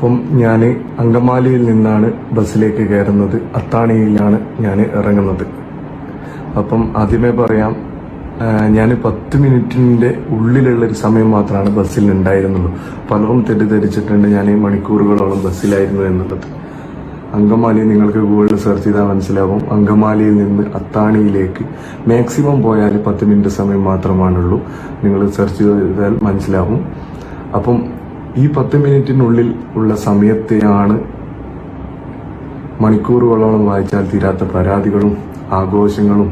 അപ്പം ഞാൻ അങ്കമാലിയിൽ നിന്നാണ് ബസ്സിലേക്ക് കയറുന്നത്. അത്താണിയിലാണ് ഞാൻ ഇറങ്ങുന്നത്. അപ്പം ആദ്യമേ പറയാം ഞാൻ പത്ത് മിനിറ്റിന്റെ ഉള്ളിലുള്ള ഒരു സമയം മാത്രമാണ് ബസ്സിൽ ഉണ്ടായിരുന്നുള്ളൂ പലരും തെറ്റിദ്ധരിച്ചിട്ടുണ്ട് ഞാൻ മണിക്കൂറുകളോളം ബസ്സിലായിരുന്നു എന്നുള്ളത്. അങ്കമാലി നിങ്ങൾക്ക് ഗൂഗിളിൽ സെർച്ച് ചെയ്താൽ മനസ്സിലാവും. അങ്കമാലിയിൽ നിന്ന് അത്താണിയിലേക്ക് മാക്സിമം പോയാൽ പത്ത് മിനിറ്റ് സമയം മാത്രമാണുള്ളൂ. നിങ്ങൾ സെർച്ച് ചെയ്താൽ മനസ്സിലാവും. അപ്പം ഈ പത്ത് മിനിറ്റിനുള്ളിൽ ഉള്ള സമയത്തെയാണ് മണിക്കൂറുകളോളം വായിച്ചാൽ തീരാത്ത പരാതികളും ആഘോഷങ്ങളും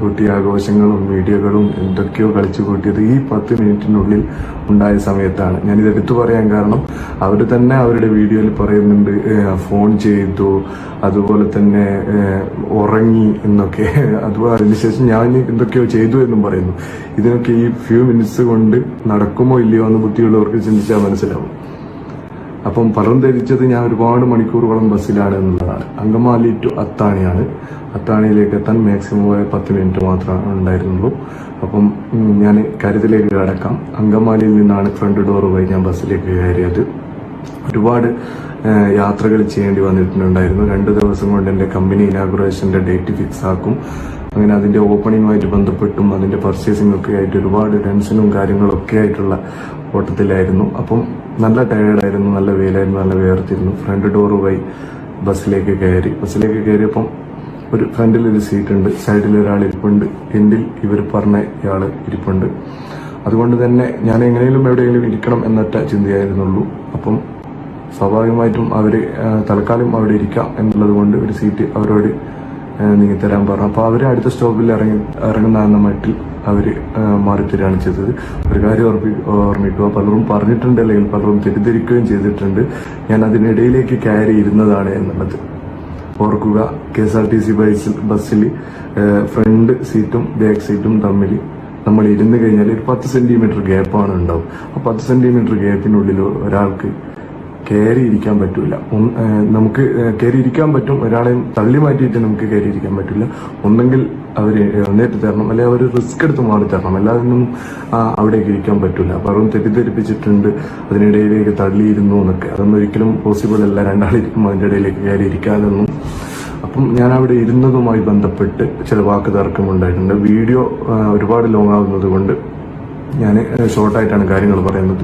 കുട്ടി ആഘോഷങ്ങളും വീഡിയോകളും എന്തൊക്കെയോ കളിച്ചു കൂട്ടിയത് ഈ പത്ത് മിനിറ്റിനുള്ളിൽ ഉണ്ടായ സമയത്താണ്. ഞാനിത് എടുത്തു പറയാൻ കാരണം അവർ തന്നെ അവരുടെ വീഡിയോയിൽ പറയുന്നുണ്ട് ഫോൺ ചെയ്തു അതുപോലെ തന്നെ ഉറങ്ങി എന്നൊക്കെ. അതുപോലെ അതിനുശേഷം ഞാൻ എന്തൊക്കെയോ ചെയ്തു എന്നും പറയുന്നു. ഇതിനൊക്കെ ഈ ഫ്യൂ മിനിറ്റ്സ് കൊണ്ട് നടക്കുമോ ഇല്ലയോ എന്ന് ബുദ്ധിയുള്ളവർക്ക് ചിന്തിച്ചാൽ മനസ്സിലാവും. അപ്പം പലരും ധരിച്ചത് ഞാൻ ഒരുപാട് മണിക്കൂറുകളും ബസ്സിലാണ് എന്നുള്ളതാണ് അങ്കമാലി ടു അത്താണിയാണ്. അത്താണിയിലേക്ക് എത്താൻ മാക്സിമം പോയ പത്ത് മിനിറ്റ് മാത്രമേ ഉണ്ടായിരുന്നുള്ളൂ. അപ്പം ഞാൻ കരുതിലേക്ക് കടക്കാം. അങ്കമാലിയിൽ നിന്നാണ് ഫ്രണ്ട് ഡോർ വഴി ഞാൻ ബസ്സിലേക്ക് കയറിയത്. ഒരുപാട് യാത്രകൾ ചെയ്യേണ്ടി വന്നിട്ടുണ്ടായിരുന്നു. രണ്ട് ദിവസം കൊണ്ട് എന്റെ കമ്പനി ഇനാഗുറേഷന്റെ ഡേറ്റ് ഫിക്സ് ആക്കും. അങ്ങനെ അതിന്റെ ഓപ്പണിങ്ങുമായിട്ട് ബന്ധപ്പെട്ടും അതിന്റെ പർച്ചേസിംഗ് ഒക്കെ ആയിട്ട് ഒരുപാട് ടെൻഷനും കാര്യങ്ങളും ഒക്കെ ആയിട്ടുള്ള ഓട്ടത്തിലായിരുന്നു. അപ്പം നല്ല ടയേർഡായിരുന്നു നല്ല വെയിലായിരുന്നു നല്ല വേർത്തിരുന്നു ഫ്രണ്ട് ഡോർ വഴി ബസ്സിലേക്ക് കയറി. ബസ്സിലേക്ക് കയറിയപ്പം ഒരു ഫ്രണ്ടിൽ ഒരു സീറ്റ് ഉണ്ട് സൈഡിൽ ഒരാൾ ഇരിപ്പുണ്ട് എൻഡിൽ ഇവർ പറഞ്ഞ ഇയാൾ ഇരിപ്പുണ്ട്. അതുകൊണ്ട് തന്നെ ഞാൻ എങ്ങനെയും എവിടെയെങ്കിലും ഇരിക്കണം എന്നൊറ്റ ചിന്തയായിരുന്നുള്ളൂ. അപ്പം സ്വാഭാവികമായിട്ടും അവർ തൽക്കാലം അവിടെ ഇരിക്കാം എന്നുള്ളത് കൊണ്ട് ഒരു സീറ്റ് അവരോട് നീങ്ങി തരാൻ പറഞ്ഞു. അപ്പോൾ അവർ അടുത്ത സ്റ്റോപ്പിൽ ഇറങ്ങി ഇറങ്ങുന്ന എന്ന മട്ടിൽ അവർ മാറിത്തരികയാണ് ചെയ്തത്. ഒരു കാര്യം ഓർമ്മി ഓർമ്മിക്കുക പലരും പറഞ്ഞിട്ടുണ്ട് അല്ലെങ്കിൽ പലരും തെറ്റിദ്ധരിക്കുകയും ചെയ്തിട്ടുണ്ട്. ഞാൻ അതിനിടയിലേക്ക് കയറി ഇരുന്നതാണ് എന്നുള്ളത്. ഓർക്കുക. K S R T C ബസ്സിൽ ബസ്സിൽ ഫ്രണ്ട് സീറ്റും ബാക്ക് സീറ്റും തമ്മിൽ നമ്മൾ ഇരുന്ന് കഴിഞ്ഞാൽ ഒരു പത്ത് സെന്റിമീറ്റർ ഗ്യാപ്പാണ് ഉണ്ടാവും. ആ പത്ത് സെന്റിമീറ്റർ ഗ്യാപ്പിനുള്ളിൽ ഒരാൾക്ക് കയറി ഇരിക്കാൻ പറ്റൂല. നമുക്ക് കയറി ഇരിക്കാൻ പറ്റും. ഒരാളെയും തള്ളി മാറ്റിയിട്ട് നമുക്ക് കയറി ഇരിക്കാൻ പറ്റില്ല ഒന്നെങ്കിൽ അവർ എഴുന്നേറ്റ് തരണം. അല്ലെങ്കിൽ അവർ റിസ്ക് എടുത്ത് മാറി തരണം. അല്ലാതെ ഒന്നും അവിടേക്ക് ഇരിക്കാൻ പറ്റൂല. അപ്പൊ അവരും തെറ്റിദ്ധരിപ്പിച്ചിട്ടുണ്ട്. അതിനിടയിലേക്ക് തള്ളിയിരുന്നു എന്നൊക്കെ. അതൊന്നും ഒരിക്കലും പോസിബിൾ അല്ല. രണ്ടാളിരിക്കുമ്പോൾ അതിന്റെ ഇടയിലേക്ക് കയറി ഇരിക്കാനൊന്നും അപ്പം ഞാൻ അവിടെ ഇരുന്നതുമായി ബന്ധപ്പെട്ട് ചില വാക്ക് തർക്കമുണ്ടായിട്ടുണ്ട് വീഡിയോ ഒരുപാട് ലോങ് ആകുന്നത് കൊണ്ട് ഞാൻ ഷോർട്ടായിട്ടാണ് കാര്യങ്ങൾ പറയുന്നത്.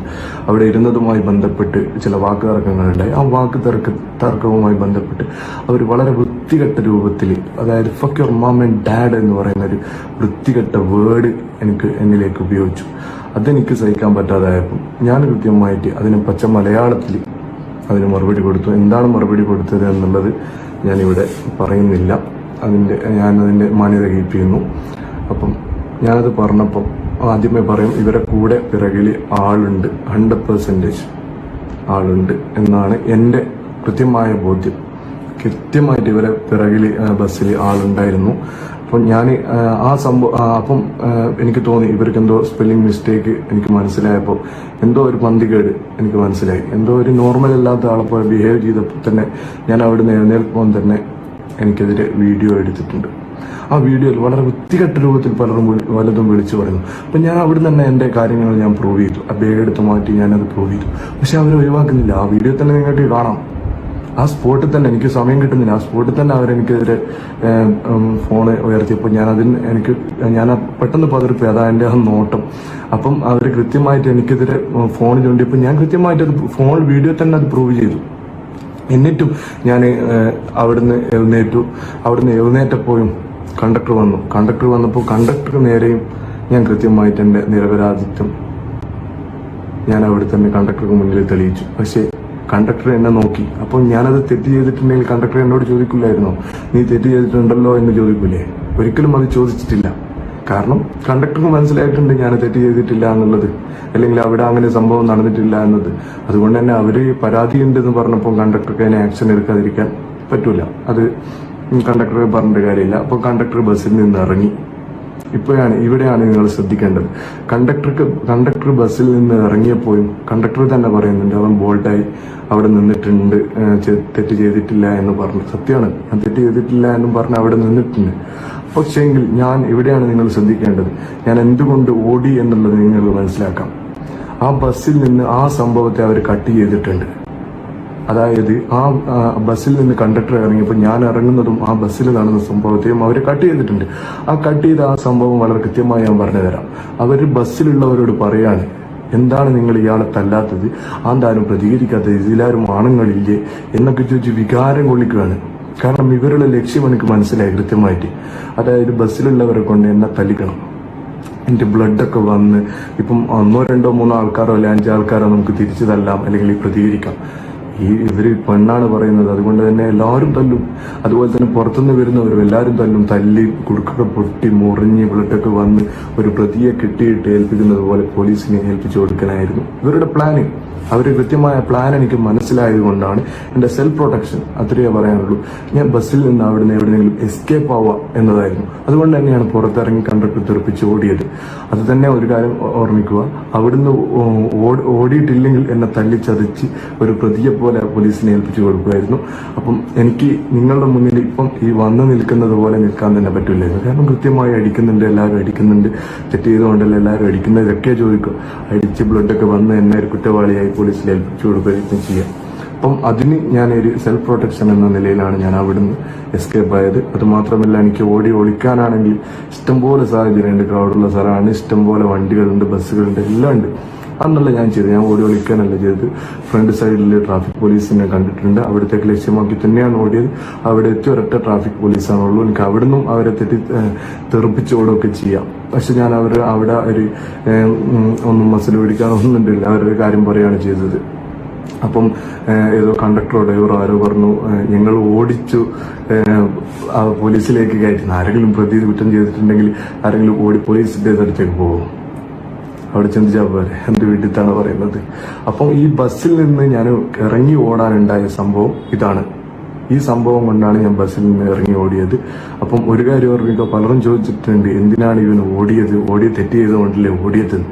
അവിടെ ഇരുന്നതുമായി ബന്ധപ്പെട്ട് ചില വാക്ക് തർക്കങ്ങളുണ്ടായി ആ വാക്ക് തർക്ക തർക്കവുമായി ബന്ധപ്പെട്ട് അവർ വളരെ വൃത്തികെട്ട രൂപത്തിൽ അതായത് fuck your mom and dad എന്ന് പറയുന്ന ഒരു വൃത്തികെട്ട വേർഡ് എനിക്ക് എന്നിലേക്ക് ഉപയോഗിച്ചു. അതെനിക്ക് സഹിക്കാൻ പറ്റാതായപ്പോൾ ഞാൻ കൃത്യമായിട്ട് അതിനെ പച്ച മലയാളത്തിൽ അതിന് മറുപടി കൊടുത്തു. എന്താണ് മറുപടി കൊടുത്തത് എന്നുള്ളത് ഞാനിവിടെ പറയുന്നില്ല. അതിന്റെ ഞാൻ അതിന്റെ മാന്യത കീപ്പ് ചെയ്യുന്നു അപ്പം ഞാനത് പറഞ്ഞപ്പം ആദ്യമേ പറയും ഇവരെ കൂടെ പിറകിൽ ആളുണ്ട്. ഹൺഡ്രഡ് പെർസെന്റേജ് ആളുണ്ട് എന്നാണ് എന്റെ കൃത്യമായ ബോധ്യം. കൃത്യമായിട്ട് ഇവരെ പിറകിൽ ബസ്സിൽ ആളുണ്ടായിരുന്നു. അപ്പം ഞാൻ ആ സംഭവം അപ്പം എനിക്ക് തോന്നി ഇവർക്ക് എന്തോ സ്പെല്ലിംഗ് മിസ്റ്റേക്ക് എനിക്ക് മനസ്സിലായപ്പോൾ. എന്തോ ഒരു പന്തികേട് എനിക്ക് മനസ്സിലായി. എന്തോ ഒരു നോർമൽ അല്ലാത്ത ആളെപ്പോൾ ബിഹേവ് ചെയ്തപ്പോൾ തന്നെ ഞാൻ അവിടുന്ന് എഴുന്നേൽക്കുമ്പോൾ തന്നെ എനിക്കെതിരെ വീഡിയോ എടുത്തിട്ടുണ്ട്. ആ വീഡിയോയിൽ വളരെ വൃത്തികെട്ട രൂപത്തിൽ പലരും വലതും വിളിച്ചു പറയുന്നു. അപ്പം ഞാൻ അവിടെ തന്നെ എന്റെ കാര്യങ്ങൾ ഞാൻ പ്രൂവ് ചെയ്തു. ആ എടുത്ത് മാറ്റി ഞാനത് പ്രൂവ് ചെയ്തു. പക്ഷെ അവർ ഒഴിവാക്കുന്നില്ല. ആ വീഡിയോ തന്നെ നിങ്ങൾക്ക് കാണാം. ആ സ്പോട്ടിൽ തന്നെ എനിക്ക് സമയം കിട്ടുന്നില്ല. ആ സ്പോട്ടിൽ തന്നെ അവരെനിക്കെതിരെ ഫോൺ ഉയർത്തിയപ്പോൾ ഞാൻ അതിന് എനിക്ക് ഞാൻ പെട്ടെന്ന് പതിർപ്പ് അതാ എന്റെ ആ നോട്ടം. അപ്പം അവർ കൃത്യമായിട്ട് എനിക്കെതിരെ ഫോൺ ചൂണ്ടിയപ്പോൾ ഞാൻ കൃത്യമായിട്ട് അത് ഫോൺ വീഡിയോ തന്നെ അത് പ്രൂവ് ചെയ്തു. എന്നിട്ടും ഞാൻ അവിടുന്ന് എഴുന്നേറ്റു. അവിടുന്ന് എഴുന്നേറ്റപ്പോഴും കണ്ടക്ടർ വന്നു. കണ്ടക്ടർ വന്നപ്പോൾ കണ്ടക്ടർ നേരെയും ഞാൻ കൃത്യമായിട്ട് എന്റെ നിരപരാധിത്വം ഞാൻ അവിടെ തന്നെ കണ്ടക്ടർക്ക് മുന്നിൽ തെളിയിച്ചു. പക്ഷേ കണ്ടക്ടർ എന്നെ നോക്കി. അപ്പോൾ ഞാനത് തെറ്റ് ചെയ്തിട്ടുണ്ടെങ്കിൽ കണ്ടക്ടർ എന്നോട് ചോദിക്കില്ലായിരുന്നോ? നീ തെറ്റ് ചെയ്തിട്ടുണ്ടല്ലോ എന്ന് ചോദിക്കൂലേ? ഒരിക്കലും അത് ചോദിച്ചിട്ടില്ല. കാരണം കണ്ടക്ടർക്ക് മനസ്സിലായിട്ടുണ്ട് ഞാൻ തെറ്റ് ചെയ്തിട്ടില്ല എന്നുള്ളത്. അല്ലെങ്കിൽ അവിടെ അങ്ങനെ സംഭവം നടന്നിട്ടില്ല എന്നത്. അതുകൊണ്ട് തന്നെ അവർ പരാതിയുണ്ടെന്ന് പറഞ്ഞപ്പോൾ കണ്ടക്ടർക്ക് അതിനെ ആക്ഷൻ എടുക്കാതിരിക്കാൻ പറ്റൂല. അത് കണ്ടക്ടർ പറഞ്ഞിട്ട് കാര്യമില്ല. അപ്പോൾ കണ്ടക്ടർ ബസ്സിൽ നിന്ന് ഇറങ്ങി. ഇപ്പോഴാണ് ഇവിടെയാണ് നിങ്ങൾ ശ്രദ്ധിക്കേണ്ടത്. കണ്ടക്ടർക്ക് കണ്ടക്ടർ ബസ്സിൽ നിന്ന് ഇറങ്ങിയപ്പോഴും കണ്ടക്ടർ തന്നെ പറയുന്നുണ്ട് അവൻ ബോൾട്ടായി അവിടെ നിന്നിട്ടുണ്ട് തെറ്റ് ചെയ്തിട്ടില്ല എന്ന് പറഞ്ഞു. സത്യമാണ് ഞാൻ തെറ്റ് ചെയ്തിട്ടില്ല എന്നും പറഞ്ഞ് അവിടെ നിന്നിട്ടുണ്ട്. പക്ഷേങ്കിൽ ഞാൻ ഇവിടെയാണ് നിങ്ങൾ ശ്രദ്ധിക്കേണ്ടത്. ഞാൻ എന്തുകൊണ്ട് ഓടി എന്നുള്ളത് നിങ്ങൾക്ക് മനസ്സിലാക്കാം. ആ ബസ്സിൽ നിന്ന് ആ സംഭവത്തെ അവർ കട്ട് ചെയ്തിട്ടുണ്ട്. അതായത് ആ ബസ്സിൽ നിന്ന് കണ്ടക്ടർ ഇറങ്ങിയപ്പോൾ ഞാൻ ഇറങ്ങുന്നതും ആ ബസ്സിൽ നടന്ന സംഭവത്തെയും അവർ കട്ട് ചെയ്തിട്ടുണ്ട്. ആ കട്ട് ചെയ്ത ആ സംഭവം വളരെ കൃത്യമായി ഞാൻ പറഞ്ഞുതരാം അവർ ബസ്സിലുള്ളവരോട് പറയാണ് എന്താണ് നിങ്ങൾ ഇയാളെ തല്ലാത്തത്? ആന്താരും പ്രതികരിക്കാത്തത് ഇതിലാരും ആണുങ്ങളില്ലേ? എന്നൊക്കെ ചോദിച്ച് വികാരം കൊള്ളിക്കുകയാണ്. കാരണം ഇവരുടെ ലക്ഷ്യം എനിക്ക് മനസ്സിലായി കൃത്യമായിട്ട്. അതായത് ബസ്സിലുള്ളവരെ കൊണ്ട് എന്നെ തല്ലിക്കണം. എന്റെ ബ്ലഡൊക്കെ വന്ന് ഇപ്പം ഒന്നോ രണ്ടോ മൂന്നോ ആൾക്കാരോ അല്ലെ അഞ്ചാൾക്കാരോ നമുക്ക് തിരിച്ചു തല്ലാം അല്ലെങ്കിൽ പ്രതികരിക്കാം. ഈ ഇവർ പെണ്ണാണ് പറയുന്നത്. അതുകൊണ്ട് തന്നെ എല്ലാവരും തല്ലും. അതുപോലെ തന്നെ പുറത്തുനിന്ന് വരുന്നവരും എല്ലാവരും തല്ലും. തല്ലി കുടുക്കൊക്കെ പൊട്ടി മുറിഞ്ഞ് ബ്ലഡൊക്കെ വന്ന് ഒരു പ്രതിയെ കെട്ടിയിട്ട് ഏൽപ്പിക്കുന്നത് പോലെ പോലീസിനെ ഏൽപ്പിച്ചു കൊടുക്കാനായിരുന്നു ഇവരുടെ പ്ലാനിങ് അവർ കൃത്യമായ പ്ലാൻ എനിക്ക് മനസ്സിലായത് കൊണ്ടാണ് എന്റെ സെൽഫ് പ്രൊട്ടക്ഷൻ അത്രയേ പറയാനുള്ളൂ. ഞാൻ ബസ്സിൽ നിന്ന് അവിടുന്ന് എവിടെയെങ്കിലും എസ്കേപ്പ് ആവുക എന്നതായിരുന്നു. അതുകൊണ്ട് തന്നെയാണ് പുറത്തിറങ്ങി കണ്ടക്ടർ തെറിപ്പിച്ച് ഓടിയത്. അത് തന്നെ ഒരു കാര്യം ഓർമ്മിക്കുക. അവിടുന്ന് ഓടിയിട്ടില്ലെങ്കിൽ എന്നെ തല്ലിച്ചതച്ച് ഒരു പ്രതിയെ പോലെ പോലീസിനെ ഏൽപ്പിച്ചു കൊടുക്കുമായിരുന്നു. അപ്പം എനിക്ക് നിങ്ങളുടെ മുന്നിൽ ഇപ്പം ഈ വന്ന് നിൽക്കുന്നത് പോലെ നിൽക്കാൻ തന്നെ പറ്റില്ലായിരുന്നു. കാരണം കൃത്യമായി അടിക്കുന്നുണ്ട് എല്ലാവരും അടിക്കുന്നുണ്ട്. തെറ്റ് ചെയ്തുകൊണ്ടല്ല എല്ലാവരും അടിക്കുന്നത്? ഇതൊക്കെ ചോദിക്കും അടിച്ച് ബ്ലഡൊക്കെ വന്ന് എന്നെ ഒരു കുറ്റവാളിയായി പോലീസിൽ ഏൽപ്പിച്ചു കൊടുക്കുകയും ചെയ്യാം. അപ്പം അതിന് ഞാൻ ഒരു സെൽഫ് പ്രൊട്ടക്ഷൻ എന്ന നിലയിലാണ് ഞാൻ അവിടുന്ന് എസ്കേപ്പ് ആയത്. അതുമാത്രമല്ല എനിക്ക് ഓടി ഒളിക്കാനാണെങ്കിൽ ഇഷ്ടംപോലെ സാഹചര്യമുണ്ട്. ക്രൗഡുള്ള സ്ഥലമാണ്. ഇഷ്ടംപോലെ വണ്ടികളുണ്ട് ബസ്സുകളുണ്ട് എല്ലാം ഉണ്ട്. അന്നല്ല ഞാൻ ചെയ്തത്. ഞാൻ ഓടി ഒളിക്കാനല്ല ചെയ്തത്. ഫ്രണ്ട് സൈഡിൽ ട്രാഫിക് പോലീസിനെ കണ്ടിട്ടുണ്ട്. അവിടത്തേക്ക് ലക്ഷ്യമാക്കി തന്നെയാണ് ഓടിയത്. അവിടെ എത്തി ഒരൊറ്റ ട്രാഫിക് പോലീസാണുള്ളൂ എനിക്ക് അവിടുന്നും അവരെ തെറ്റി തെറുപ്പിച്ചോടൊക്കെ ചെയ്യാം. പക്ഷെ ഞാൻ അവർ അവിടെ ഒരു ഒന്നും മസിൽ പിടിക്കാനൊന്നും ഉണ്ടില്ല അവരൊരു കാര്യം പറയുകയാണ് ചെയ്തത്. അപ്പം ഏതോ കണ്ടക്ടറോ ഡ്രൈവറോ ആരോ പറഞ്ഞു ഞങ്ങൾ ഓടിച്ചു പോലീസിലേക്ക് കയറ്റുന്ന ആരെങ്കിലും പ്രതി കുറ്റം ചെയ്തിട്ടുണ്ടെങ്കിൽ ആരെങ്കിലും ഓടി പോലീസിന്റെ അടുത്തേക്ക് പോകും. അവിടെ ചിന്തിച്ചാൽ പോരെ. വീട്ടിൽ തന്നെ പറയുന്നത്. അപ്പം ഈ ബസ്സിൽ നിന്ന് ഞാൻ ഇറങ്ങി ഓടാനുണ്ടായ സംഭവം ഇതാണ്. ഈ സംഭവം കൊണ്ടാണ് ഞാൻ ബസ്സിൽ നിന്ന് ഇറങ്ങി ഓടിയത്. അപ്പം ഒരു കാര്യം ഓർമ്മിക്കുക. പലരും ചോദിച്ചിട്ടുണ്ട് എന്തിനാണ് ഇവൻ ഓടിയത്? ഓടിയ തെറ്റ് ചെയ്തുകൊണ്ടല്ലേ ഓടിയത്?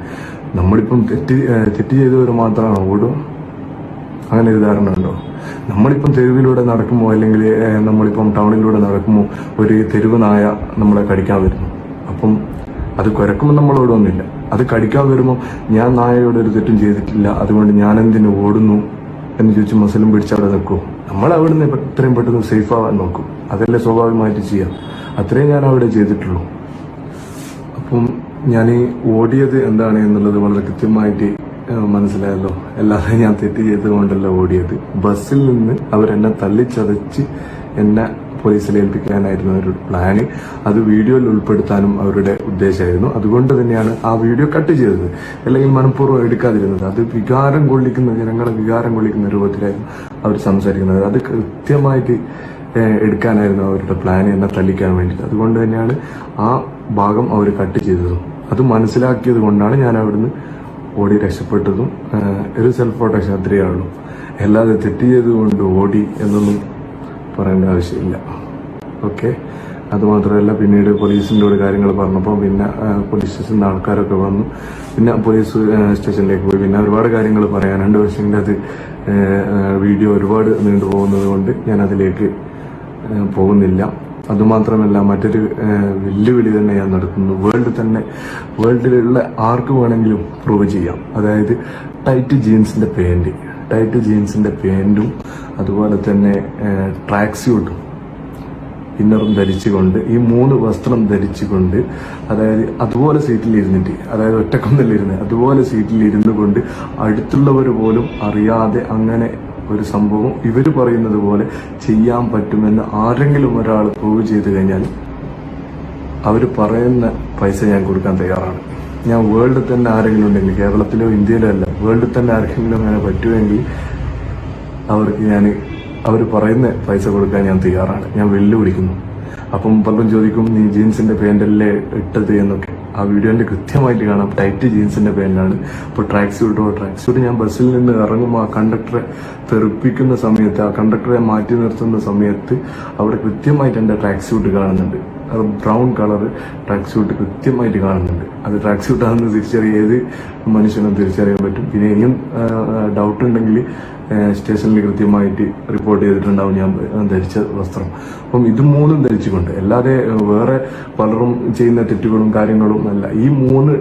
നമ്മളിപ്പം തെറ്റ് തെറ്റ് ചെയ്തവർ മാത്രമാണ് ഓടുക? അങ്ങനെ ഒരു ധാരണ ഉണ്ടോ? നമ്മളിപ്പം തെരുവിലൂടെ നടക്കുമോ? അല്ലെങ്കിൽ നമ്മളിപ്പം ടൗണിലൂടെ നടക്കുമോ? ഒരു തെരുവ് നായ നമ്മളെ കടിക്കാൻ വരുന്നു. അപ്പം അത് കുരക്കുമ്പോൾ നമ്മളോടൊന്നുമില്ല അത് കടിക്കാൻ വരുമ്പോൾ ഞാൻ നായയോട് ഒരു തെറ്റും ചെയ്തിട്ടില്ല. അതുകൊണ്ട് ഞാൻ എന്തിനു ഓടുന്നു എന്ന് ചോദിച്ച് മസലും പിടിച്ച് അവിടെ നിൽക്കും. നമ്മൾ അവിടെ നിന്ന് എത്രയും പെട്ടെന്ന് സേഫ് ആവാൻ നോക്കും. അതല്ലേ സ്വാഭാവികമായിട്ട് ചെയ്യാം. അത്രയും ഞാൻ അവിടെ ചെയ്തിട്ടുള്ളൂ. അപ്പം ഞാൻ ഈ ഓടിയത് എന്താണ് എന്നുള്ളത് വളരെ കൃത്യമായിട്ട് മനസ്സിലായല്ലോ. അല്ലാതെ ഞാൻ തെറ്റ് ചെയ്തുകൊണ്ടല്ല ഓടിയത്. ബസ്സിൽ നിന്ന് അവരെന്നെ തല്ലിച്ചതച്ച് എന്നെ പോലീസിൽ ഏൽപ്പിക്കാനായിരുന്നു ഒരു പ്ലാന്. അത് വീഡിയോയിൽ ഉൾപ്പെടുത്താനും അവരുടെ ഉദ്ദേശമായിരുന്നു. അതുകൊണ്ട് തന്നെയാണ് ആ വീഡിയോ കട്ട് ചെയ്തത്. അല്ലെങ്കിൽ മനഃപൂർവം എടുക്കാതിരുന്നത്. അത് വികാരം കൊള്ളിക്കുന്ന ജനങ്ങളെ വികാരം കൊള്ളിക്കുന്ന രൂപത്തിലായിരുന്നു അവർ സംസാരിക്കുന്നത്. അത് കൃത്യമായിട്ട് എടുക്കാനായിരുന്നു അവരുടെ പ്ലാൻ എന്നെ തല്ലിക്കാൻ വേണ്ടിയിട്ട്. അതുകൊണ്ട് തന്നെയാണ് ആ ഭാഗം അവർ കട്ട് ചെയ്തതും. അത് മനസ്സിലാക്കിയത് കൊണ്ടാണ് ഞാൻ അവിടുന്ന് ഓടി രക്ഷപ്പെട്ടതും. ഒരു സെൽഫ് പ്രൊട്ടക്ഷൻ അത്രയേ ഉള്ളൂ. അല്ലാതെ തെറ്റ് ചെയ്തുകൊണ്ട് ഓടി എന്നൊന്നും പറയേണ്ട ആവശ്യമില്ല. ഓക്കെ? അതുമാത്രമല്ല പിന്നീട് പോലീസിന്റെ കൂടെ കാര്യങ്ങൾ പറഞ്ഞപ്പോൾ പിന്നെ പോലീസ് സ്റ്റേഷനിൽ ആൾക്കാരൊക്കെ വന്നു. പിന്നെ പോലീസ് സ്റ്റേഷനിലേക്ക് പോയി. പിന്നെ ഒരുപാട് കാര്യങ്ങൾ പറയാനുണ്ട് പക്ഷേ അത് വീഡിയോ ഒരുപാട് നീണ്ടു പോകുന്നത് കൊണ്ട് ഞാൻ അതിലേക്ക് പോകുന്നില്ല. അതുമാത്രമല്ല മറ്റൊരു വെല്ലുവിളി തന്നെ ഞാൻ നടത്തുന്നു. വേൾഡ് തന്നെ വേൾഡിലുള്ള ആർക്ക് വേണമെങ്കിലും പ്രൂവ് ചെയ്യാം. അതായത് ടൈറ്റ് ജീൻസിന്റെ പാന്റ് ടൈറ്റ് ജീൻസിന്റെ പാന്റും അതുപോലെ തന്നെ ട്രാക്ക് സ്യൂട്ടും ഇന്നറും ധരിച്ചുകൊണ്ട് ഈ മൂന്ന് വസ്ത്രം ധരിച്ചുകൊണ്ട് അതായത് അതുപോലെ സീറ്റിൽ ഇരുന്നിട്ട് അതായത് ഒറ്റക്കൊന്നിലിരുന്ന് അതുപോലെ സീറ്റിൽ ഇരുന്നു കൊണ്ട് അടുത്തുള്ളവർ പോലും അറിയാതെ അങ്ങനെ ഒരു സംഭവം ഇവർ പറയുന്നത് പോലെ ചെയ്യാൻ പറ്റുമെന്ന് ആരെങ്കിലും ഒരാൾ പ്രൂവ് ചെയ്തു കഴിഞ്ഞാൽ അവർ പറയുന്ന പൈസ ഞാൻ കൊടുക്കാൻ തയ്യാറാണ്. ഞാൻ വേൾഡിൽ തന്നെ ആരെങ്കിലും ഉണ്ടെങ്കിൽ കേരളത്തിലോ ഇന്ത്യയിലോ അല്ല വേൾഡിൽ തന്നെ ആർക്കെങ്കിലും അങ്ങനെ പറ്റുമെങ്കിൽ അവർക്ക് ഞാൻ അവർ പറയുന്ന പൈസ കൊടുക്കാൻ ഞാൻ തയ്യാറാണ്. ഞാൻ വെല്ലുവിളിക്കുന്നു. അപ്പം പലരും ചോദിക്കും നീ ജീൻസിന്റെ പാന്റല്ലേ ഇട്ടത്? എന്നൊക്കെ. ആ വീഡിയോന്റെ കൃത്യമായിട്ട് കാണാം. ടൈറ്റ് ജീൻസിന്റെ പാന്റാണ് അപ്പോൾ ട്രാക്ക് സ്യൂട്ടോ ട്രാക്ക് സ്യൂട്ട് ഞാൻ ബസ്സിൽ നിന്ന് ഇറങ്ങുമ്പോൾ ആ കണ്ടക്ടറെ തെറിപ്പിക്കുന്ന സമയത്ത് ആ കണ്ടക്ടറെ മാറ്റി നിർത്തുന്ന സമയത്ത് അവിടെ കൃത്യമായിട്ട് എന്റെ ട്രാക്ക് സ്യൂട്ട് കാണുന്നുണ്ട്. അത് ബ്രൗൺ കളർ ട്രാക്ക് സ്യൂട്ട് കൃത്യമായിട്ട് കാണുന്നുണ്ട്. അത് ട്രാക്ക് സ്യൂട്ട് ആണെന്ന് തിരിച്ചറിയാൻ ഏത് മനുഷ്യനും തിരിച്ചറിയാൻ പറ്റും. പിന്നെ ഇനിയും ഡൗട്ട് ഉണ്ടെങ്കിൽ സ്റ്റേഷനിൽ കൃത്യമായിട്ട് റിപ്പോർട്ട് ചെയ്തിട്ടുണ്ടാവും ഞാൻ ധരിച്ച വസ്ത്രം. അപ്പം ഇത് മൂന്നും ധരിച്ചുകൊണ്ട് അല്ലാതെ വേറെ പലരും ചെയ്യുന്ന തെറ്റുകളും കാര്യങ്ങളും അല്ല. ഈ മൂന്ന്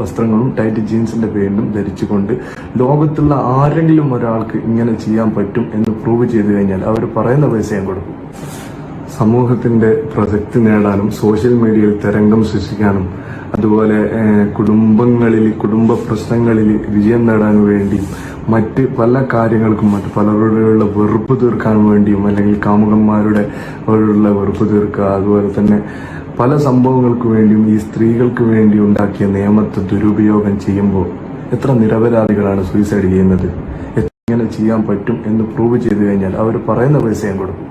വസ്ത്രങ്ങളും ടൈറ്റ് ജീൻസിന്റെ പേരിലും ധരിച്ചുകൊണ്ട് ലോകത്തുള്ള ആരെങ്കിലും ഒരാൾക്ക് ഇങ്ങനെ ചെയ്യാൻ പറ്റും എന്ന് പ്രൂവ് ചെയ്തു കഴിഞ്ഞാൽ അവർ പറയുന്ന പൈസ ഞാൻ കൊടുക്കും. സമൂഹത്തിന്റെ പ്രസക്തി നേടാനും സോഷ്യൽ മീഡിയയിൽ തരംഗം സൃഷ്ടിക്കാനും അതുപോലെ കുടുംബങ്ങളിൽ കുടുംബ പ്രശ്നങ്ങളിൽ വിജയം നേടാനും വേണ്ടി മറ്റ് പല കാര്യങ്ങൾക്കും മറ്റ് പലരോടുള്ള വെറുപ്പ് തീർക്കാൻ വേണ്ടിയും അല്ലെങ്കിൽ കാമുകന്മാരുടെ അവരോടുള്ള വെറുപ്പ് തീർക്കുക അതുപോലെ തന്നെ പല സംഭവങ്ങൾക്ക് വേണ്ടിയും ഈ സ്ത്രീകൾക്ക് വേണ്ടി ഉണ്ടാക്കിയ നിയമത്തെ ദുരുപയോഗം ചെയ്യുമ്പോൾ എത്ര നിരപരാധികളാണ് സൂയിസൈഡ് ചെയ്യുന്നത്? എങ്ങനെ ചെയ്യാൻ പറ്റും എന്ന് പ്രൂവ് ചെയ്തു കഴിഞ്ഞാൽ അവർ പറയുന്ന പൈസ ഞാൻ കൊടുക്കും.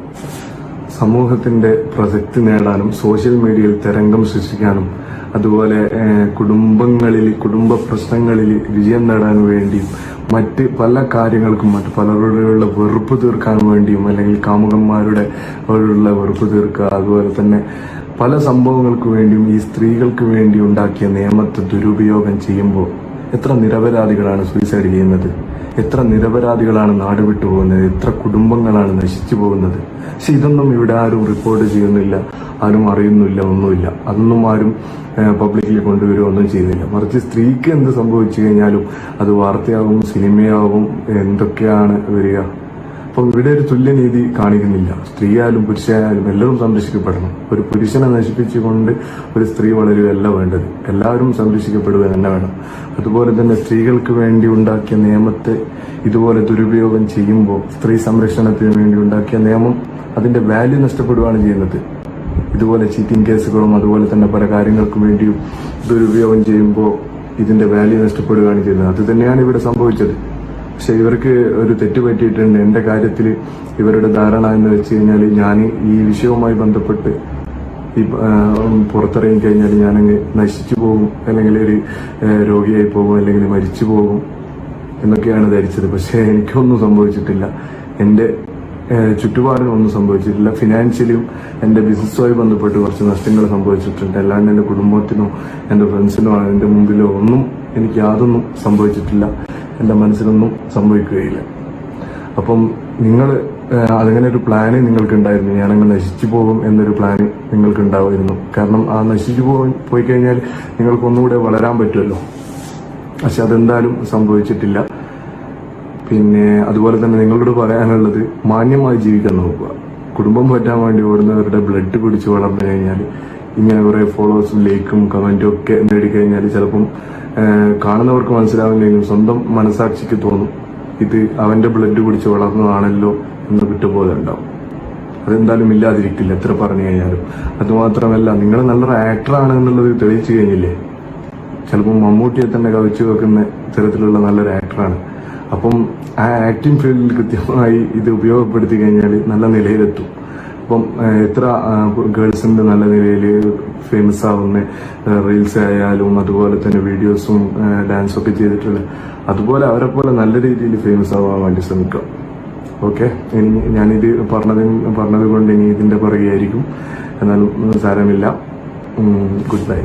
സമൂഹത്തിന്റെ പ്രസക്തി നേടാനും സോഷ്യൽ മീഡിയയിൽ തരംഗം സൃഷ്ടിക്കാനും അതുപോലെ കുടുംബങ്ങളിൽ കുടുംബ പ്രശ്നങ്ങളിൽ വിജയം നേടാനും വേണ്ടിയും മറ്റ് പല കാര്യങ്ങൾക്കും മറ്റ് പലരോടുള്ള വെറുപ്പ് തീർക്കാൻ വേണ്ടിയും അല്ലെങ്കിൽ കാമുകന്മാരുടെ അവരോടുള്ള വെറുപ്പ് തീർക്കുക അതുപോലെ തന്നെ പല സംഭവങ്ങൾക്ക് വേണ്ടിയും ഈ സ്ത്രീകൾക്ക് വേണ്ടി ഉണ്ടാക്കിയ നിയമത്തെ ദുരുപയോഗം ചെയ്യുമ്പോൾ എത്ര നിരപരാധികളാണ് സൂയിസൈഡ് ചെയ്യുന്നത്? എത്ര നിരപരാധികളാണ് നാട് വിട്ടു പോകുന്നത്? എത്ര കുടുംബങ്ങളാണ് നശിച്ചു പോകുന്നത്? പക്ഷെ ഇതൊന്നും ഇവിടെ ആരും റിപ്പോർട്ട് ചെയ്യുന്നില്ല ആരും അറിയുന്നില്ല ഒന്നുമില്ല. അതൊന്നും ആരും പബ്ലിക്കിൽ കൊണ്ടുവരിക ഒന്നും ചെയ്യുന്നില്ല മറിച്ച് സ്ത്രീക്ക് എന്ത് സംഭവിച്ചു കഴിഞ്ഞാലും അത് വാർത്തയാകും സിനിമയാകും എന്തൊക്കെയാണ് വരിക? അപ്പം ഇവിടെ ഒരു തുല്യനീതി കാണിക്കുന്നില്ല. സ്ത്രീയായാലും പുരുഷനായാലും എല്ലാവരും സംരക്ഷിക്കപ്പെടണം. ഒരു പുരുഷനെ നശിപ്പിച്ചുകൊണ്ട് ഒരു സ്ത്രീ വളരുകയല്ല വേണ്ടത്. എല്ലാവരും സംരക്ഷിക്കപ്പെടുക തന്നെ വേണം. അതുപോലെ തന്നെ സ്ത്രീകൾക്ക് വേണ്ടി ഉണ്ടാക്കിയ നിയമത്തെ ഇതുപോലെ ദുരുപയോഗം ചെയ്യുമ്പോൾ സ്ത്രീ സംരക്ഷണത്തിന് വേണ്ടി ഉണ്ടാക്കിയ നിയമം അതിന്റെ വാല്യൂ നഷ്ടപ്പെടുകയാണ് ചെയ്യുന്നത്. ഇതുപോലെ ചീറ്റിംഗ് കേസുകളും അതുപോലെ തന്നെ പല കാര്യങ്ങൾക്കും വേണ്ടിയും ദുരുപയോഗം ചെയ്യുമ്പോൾ ഇതിന്റെ വാല്യൂ നഷ്ടപ്പെടുകയാണ് ചെയ്യുന്നത്. അത് തന്നെയാണ് ഇവിടെ സംഭവിച്ചത്. പക്ഷെ ഇവർക്ക് ഒരു തെറ്റ് പറ്റിയിട്ടുണ്ട്. എന്റെ കാര്യത്തിൽ ഇവരുടെ ധാരണ എന്ന് വെച്ച് കഴിഞ്ഞാൽ ഞാൻ ഈ വിഷയവുമായി ബന്ധപ്പെട്ട് ഈ പുറത്തിറങ്ങി കഴിഞ്ഞാൽ ഞാനങ്ങ് നശിച്ചു പോകും. അല്ലെങ്കിൽ ഒരു രോഗിയായി പോകും. അല്ലെങ്കിൽ മരിച്ചു പോകും എന്നൊക്കെയാണ് ധരിച്ചത്. പക്ഷെ എനിക്കൊന്നും സംഭവിച്ചിട്ടില്ല. എന്റെ ചുറ്റുപാടിനും ഒന്നും സംഭവിച്ചിട്ടില്ല. ഫിനാൻഷ്യലിയും എന്റെ ബിസിനസ്സുമായി ബന്ധപ്പെട്ട് കുറച്ച് നഷ്ടങ്ങൾ സംഭവിച്ചിട്ടുണ്ട്. അല്ലാണ്ട് എന്റെ കുടുംബത്തിനോ എന്റെ ഫ്രണ്ട്സിനോ എന്റെ മുമ്പിലോ ഒന്നും എനിക്ക് യാതൊന്നും സംഭവിച്ചിട്ടില്ല. എന്റെ മനസ്സിലൊന്നും സംഭവിക്കുകയില്ല. അപ്പം നിങ്ങൾ അങ്ങനെ ഒരു പ്ലാന് നിങ്ങൾക്കുണ്ടായിരുന്നു. ഞാനങ്ങ് നശിച്ചു പോകും എന്നൊരു പ്ലാന് നിങ്ങൾക്ക് ഉണ്ടാവുമായിരുന്നു കാരണം ആ നശിച്ചു പോയി പോയി കഴിഞ്ഞാൽ നിങ്ങൾക്ക് ഒന്നുകൂടെ വളരാൻ പറ്റുമല്ലോ. പക്ഷെ അതെന്തായാലും സംഭവിച്ചിട്ടില്ല. പിന്നെ അതുപോലെ തന്നെ നിങ്ങളോട് പറയാനുള്ളത് മാന്യമായി ജീവിക്കാൻ നോക്കുക. കുടുംബം പറ്റാൻ വേണ്ടി ഓടുന്നവരുടെ ബ്ലഡ് കുടിച്ച് വളർന്നു കഴിഞ്ഞാൽ ഇങ്ങനെ കുറെ ഫോളോവേഴ്സും ലൈക്കും കമന്റും ഒക്കെ നേടിക്കഴിഞ്ഞാൽ ചിലപ്പം കാണുന്നവർക്ക് മനസ്സിലാവില്ലെങ്കിലും സ്വന്തം മനസാക്ഷിക്ക് തോന്നും. ഇത് അവന്റെ ബ്ലഡ് കുടിച്ച് വളർന്നതാണല്ലോ എന്ന് വിട്ടുപോലെ ഉണ്ടാവും അതെന്തായാലും ഇല്ലാതിരിക്കില്ല എത്ര പറഞ്ഞു കഴിഞ്ഞാലും. അതുമാത്രമല്ല നിങ്ങൾ നല്ലൊരു ആക്ടറാണ് എന്നുള്ളത് തെളിയിച്ചു കഴിഞ്ഞില്ലേ? ചിലപ്പോൾ മമ്മൂട്ടിയെ തന്നെ കവിച്ചു വെക്കുന്ന തരത്തിലുള്ള നല്ലൊരു ആക്ടറാണ് അപ്പം ആ ആക്ടിംഗ് ഫീൽഡിൽ കൃത്യമായി ഇത് ഉപയോഗപ്പെടുത്തി കഴിഞ്ഞാൽ നല്ല നിലയിലെത്തും. അപ്പം എത്ര ഗേൾസിന്റെ നല്ല നിലയിൽ ഫേമസ് ആവുന്ന റീൽസ് ആയാലും അതുപോലെ തന്നെ വീഡിയോസും ഡാൻസും ഒക്കെ ചെയ്തിട്ടുള്ള അതുപോലെ അവരെ പോലെ നല്ല രീതിയിൽ ഫേമസ് ആവാൻ വേണ്ടി ശ്രമിക്കാം. ഓക്കെ ഞാനിത് പറഞ്ഞത് പറഞ്ഞത് കൊണ്ട് ഇനി ഇതിന്റെ പുറകെയായിരിക്കും എന്നാലും സാരമില്ല. Good bye